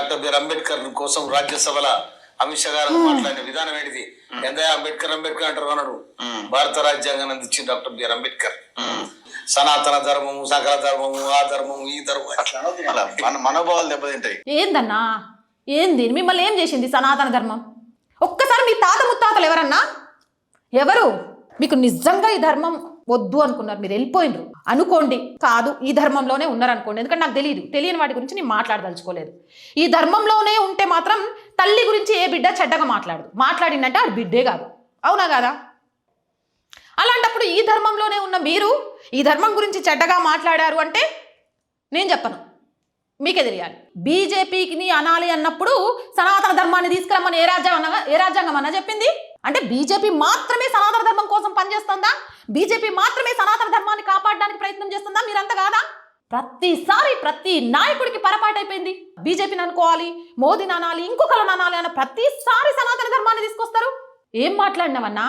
Doctor BR Ambedkar కోసం రాజ్యసభల అమిత్ షా గారు మాట్లాడిన విధానం ఏంటిది? ఎంత అంబేద్కర్ అంబేద్కర్ అంటారు అన్నాడు. భారత రాజ్యాంగాన్ని అందించింది డాక్టర్ బిఆర్ అంబేద్కర్. సనాతన ధర్మము సకల ధర్మము ఆ ధర్మము ఈ ధర్మం అట్లా మన మనోభావాలు దెబ్బతింటాయి. ఏందన్నా? ఏంది? మిమ్మల్ని ఏం చేసింది సనాతన ధర్మం? ఒక్కసారి మీ తాత ముత్తాతలు ఎవరన్నా? ఎవరు? మీకు నిజంగా ఈ ధర్మం వద్దు అనుకున్నారు మీరు వెళ్ళిపోయినరు. అనుకోండి. కాదు ఈ ధర్మంలోనే ఉన్నారు అనుకోండి ఎందుకంటే నాకు తెలియదు తెలియని వాటి గురించి నేను మాట్లాడదలుచుకోలేదు. ఈ ధర్మంలోనే ఉంటే మాత్రం తల్లి గురించి ఏ బిడ్డ చెడ్డగా మాట్లాడదు. మాట్లాడిందంటే ఆడు బిడ్డే కాదు. అవునా కాదా? అలాంటప్పుడు ఈ ధర్మంలోనే ఉన్న మీరు ఈ ధర్మం గురించి చెడ్డగా మాట్లాడారు అంటే నేను చెప్పను. మీకే తెలియాలి. బీజేపీకి అనాలి అన్నప్పుడు సనాతన ధర్మాన్ని తీసుకురమ్మని ఏ రాజ్యాంగం ఏ రాజ్యాంగం అన్న చెప్పింది? అంటే బీజేపీ మాత్రమే సనాతన ధర్మం కోసం పనిచేస్తుందా? బీజేపీ మాత్రమే సనాతన ధర్మాన్ని కాపాడడానికి ప్రయత్నం చేస్తుందా? మీరంతా కాదా? ప్రతిసారి ప్రతి నాయకుడికి పొరపాటైపోయింది. బీజేపీని అనుకోవాలి మోదీని అనాలి ఇంకొకరు అనాలి అన్న ప్రతిసారి సనాతన ధర్మాన్ని తీసుకొస్తారు. ఏం మాట్లాడినావన్నా?